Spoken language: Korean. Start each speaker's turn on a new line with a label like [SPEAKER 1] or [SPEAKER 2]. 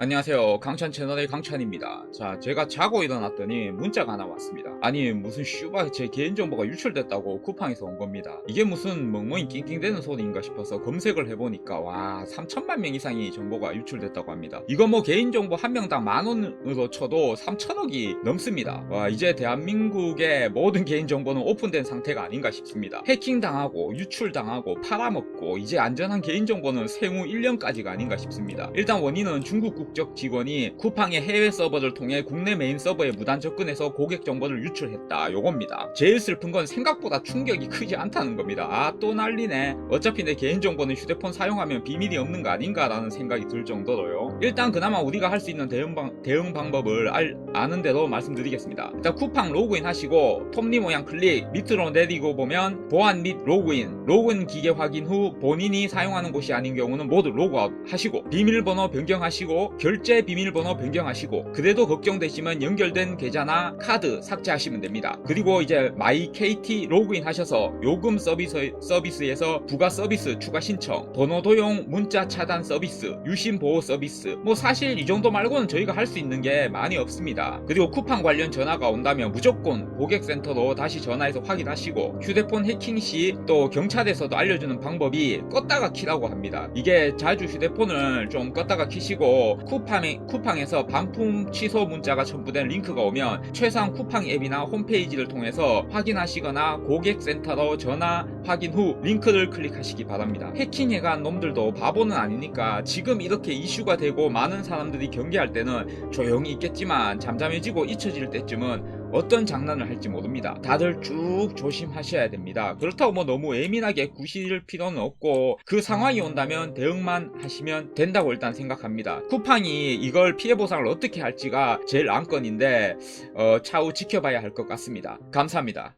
[SPEAKER 1] 안녕하세요. 강찬 채널의 강찬입니다. 자, 제가 자고 일어났더니 문자가 하나 왔습니다. 아니, 무슨 슈바 제 개인정보가 유출됐다고 쿠팡에서 온 겁니다. 이게 무슨 멍멍이 낑낑대는 소리인가 싶어서 검색을 해보니까 와, 3천만 명 이상이 정보가 유출됐다고 합니다. 이거 뭐 개인정보 한 명당 만 원으로 쳐도 3천억이 넘습니다. 와, 이제 대한민국의 모든 개인정보는 오픈된 상태가 아닌가 싶습니다. 해킹당하고, 유출당하고, 팔아먹고, 이제 안전한 개인정보는 생후 1년까지가 아닌가 싶습니다. 일단 원인은 중국 국적 직원이 쿠팡의 해외 서버를 통해 국내 메인 서버에 무단 접근해서 고객 정보를 유출했다. 요겁니다. 제일 슬픈 건 생각보다 충격이 크지 않다는 겁니다. 아, 또 난리네. 어차피 내 개인정보는 휴대폰 사용하면 비밀이 없는 거 아닌가라는 생각이 들 정도로요. 일단 그나마 우리가 할 수 있는 대응, 방, 대응 방법을 알, 아는 대로 말씀드리겠습니다. 일단 쿠팡 로그인 하시고 톱니 모양 클릭 밑으로 내리고 보면 보안 및 로그인, 로그인 기계 확인 후 본인이 사용하는 곳이 아닌 경우는 모두 로그아웃 하시고 비밀번호 변경하시고 결제 비밀번호 변경하시고 그래도 걱정되시면 연결된 계좌나 카드 삭제하시면 됩니다. 그리고 이제 마이 KT 로그인 하셔서 요금 서비스, 서비스에서 부가 서비스 추가 신청, 번호 도용 문자 차단 서비스, 유심 보호 서비스 뭐 사실 이 정도 말고는 저희가 할 수 있는 게 많이 없습니다. 그리고 쿠팡 관련 전화가 온다면 무조건 고객센터로 다시 전화해서 확인하시고 휴대폰 해킹 시 또 경찰에서도 알려주는 방법이 껐다가 키라고 합니다. 이게 자주 휴대폰을 좀 껐다가 키시고 쿠팡에, 쿠팡에서 반품 취소 문자가 첨부된 링크가 오면 최소한 쿠팡 앱이나 홈페이지를 통해서 확인하시거나 고객센터로 전화 확인 후 링크를 클릭하시기 바랍니다. 해킹해간 놈들도 바보는 아니니까 지금 이렇게 이슈가 되고 많은 사람들이 경계할 때는 조용히 있겠지만 잠잠해지고 잊혀질 때쯤은 어떤 장난을 할지 모릅니다. 다들 쭉 조심하셔야 됩니다. 그렇다고 뭐 너무 예민하게 구실 필요는 없고 그 상황이 온다면 대응만 하시면 된다고 일단 생각합니다. 쿠팡이 이걸 피해 보상을 어떻게 할지가 제일 안건인데 어, 차후 지켜봐야 할 것 같습니다. 감사합니다.